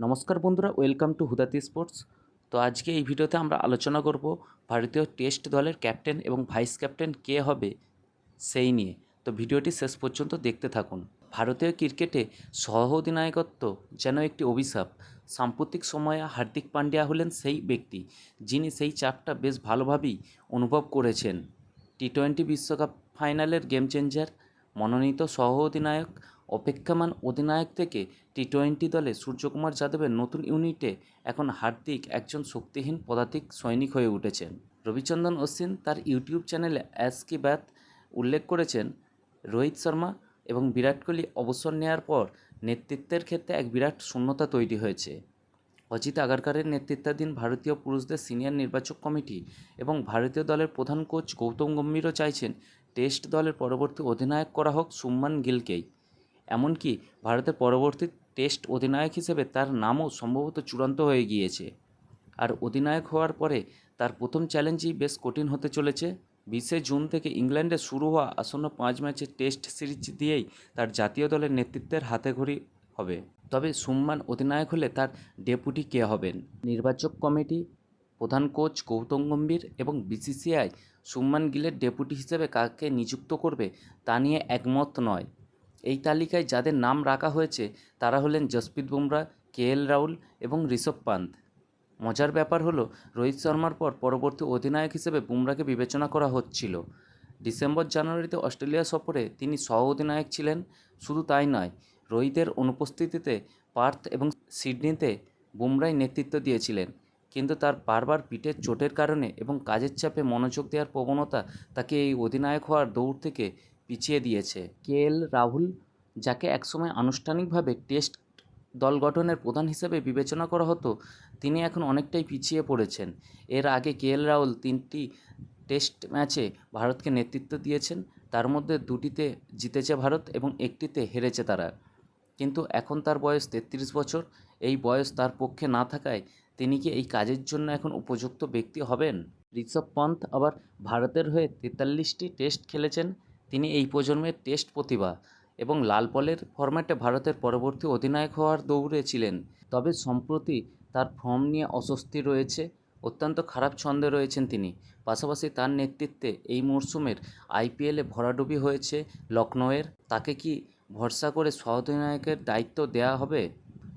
নমস্কার বন্ধুরা welcome to হুদাতি sports তো আজকে এই ভিডিওতে আমরা আলোচনা করব ভারতীয় টেস্ট দলের ক্যাপ্টেন এবং ভাইস ক্যাপ্টেন কে হবে সেই নিয়ে। তো ভিডিওটি শেষ পর্যন্ত দেখতে থাকুন। ভারতীয় ক্রিকেটে সহ অধিনায়কত্ব যেন একটি অভিশাপ। সাম্প্রতিক সময়ে হার্দিক পান্ডিয়া হলেন সেই ব্যক্তি, যিনি সেই চাপটা বেশ ভালোভাবেই অনুভব করেছেন। টি টোয়েন্টি বিশ্বকাপ ফাইনালের গেম চেঞ্জার মনোনীত সহ অধিনায়ক অপেক্ষামান অধিনায়ক থেকে টি টোয়েন্টি দলে সূর্যকুমার যাদবের নতুন ইউনিটে এখন হার্দিক একজন শক্তিহীন পদাতিক সৈনিক হয়ে উঠেছেন। রবিচন্দ্রন অশ্বিন তার ইউটিউব চ্যানেলে অ্যাস কি ব্যাত উল্লেখ করেছেন, রোহিত শর্মা এবং বিরাট কোহলি অবসর নেওয়ার পর নেতৃত্বের ক্ষেত্রে এক বিরাট শূন্যতা তৈরি হয়েছে। অজিত আগারকারের নেতৃত্বাধীন ভারতীয় পুরুষদের সিনিয়র নির্বাচক কমিটি এবং ভারতীয় দলের প্রধান কোচ গৌতম গম্ভীরও চাইছেন টেস্ট দলের পরবর্তী অধিনায়ক করা হোক সুম্মান গিলকেই। এমনকি ভারতের পরবর্তী টেস্ট অধিনায়ক হিসেবে তার নামও সম্ভবত চূড়ান্ত হয়ে গিয়েছে। আর অধিনায়ক হওয়ার পরে তার প্রথম চ্যালেঞ্জই বেশ কঠিন হতে চলেছে। বিশে জুন থেকে ইংল্যান্ডে শুরু হওয়া আসন্ন পাঁচ ম্যাচের টেস্ট সিরিজ দিয়েই তার জাতীয় দলের নেতৃত্বের হাতেখড়ি হবে। তবে সুম্মান অধিনায়ক হলে তার ডেপুটি কে হবেন? নির্বাচক কমিটি, প্রধান কোচ গৌতম গম্ভীর এবং বিসিসিআই সুম্মান গিলের ডেপুটি হিসেবে কাকে নিযুক্ত করবে তা নিয়ে একমত নয়। এই তালিকায় যাদের নাম রাখা হয়েছে, তারা হলেন জসপ্রীত বুমরা, কে এল রাহুল এবং ঋষভ পান্ত মজার ব্যাপার হলো, রোহিত শর্মার পর পরবর্তী অধিনায়ক হিসেবে বুমরাকে বিবেচনা করা হচ্ছিল। ডিসেম্বর জানুয়ারিতে অস্ট্রেলিয়া সফরে তিনি সহ অধিনায়ক ছিলেন। শুধু তাই নয়, রোহিতের অনুপস্থিতিতে পার্থ এবং সিডনিতে বুমরাই নেতৃত্ব দিয়েছিলেন। কিন্তু তার বারবার পিঠের চোটের কারণে এবং কাজের চাপে মনোযোগ দেওয়ার প্রবণতা তাকে এই অধিনায়ক হওয়ার দৌড় থেকে পিছিয়ে দিয়েছে। কে এল রাহুল, যাকে একসময় আনুষ্ঠানিকভাবে টেস্ট দল গঠনের প্রধান হিসেবে বিবেচনা করা হতো, তিনি এখন অনেকটাই পিছিয়ে পড়েছেন। এর আগে কে এল রাহুল তিনটি টেস্ট ম্যাচে ভারতকে নেতৃত্ব দিয়েছেন, তার মধ্যে দুটিতে জিতেছে ভারত এবং একটিতে হেরেছে তারা। কিন্তু এখন তার বয়স তেত্রিশ বছর, এই বয়স তার পক্ষে না থাকায় তিনি কি এই কাজের জন্য এখন উপযুক্ত ব্যক্তি হবেন? ঋষভ পন্থ আবার ভারতের হয়ে তেতাল্লিশটি টেস্ট খেলেছেন তিনি এই প্রজন্মের টেস্ট প্রতিভা এবং লাল বলের ফরম্যাটে ভারতের পরবর্তী অধিনায়ক হওয়ার দৌড়ে ছিলেন তবে সম্প্রতি তার ফর্ম নিয়ে অস্বস্তি রয়েছে, অত্যন্ত খারাপ ছন্দে রয়েছেন তিনি। পাশাপাশি তার নেতৃত্বে এই মরশুমের আইপিএলে ভরাডুবি হয়েছে লখনৌয়ের তাকে কি ভরসা করে সহ অধিনায়কের দায়িত্ব দেওয়া হবে?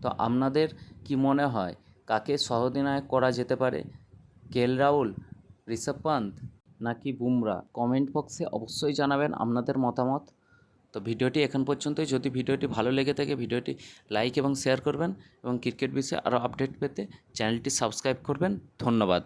তো আপনাদের কি মনে হয়, কাকে সহ অধিনায়ক করা যেতে পারে? কেল রাহুল, ঋষভ পান্ত? নাকি বুমরা? কমেন্ট বক্সে অবশ্যই জানাবেন আপনাদের মতামত। তো ভিডিওটি এখন পর্যন্তই। যদি ভিডিওটি ভালো লেগে থাকে, ভিডিওটি লাইক এবং শেয়ার করবেন এবং ক্রিকেট বিষয়ে আরও আপডেট পেতে চ্যানেলটি সাবস্ক্রাইব করবেন। ধন্যবাদ।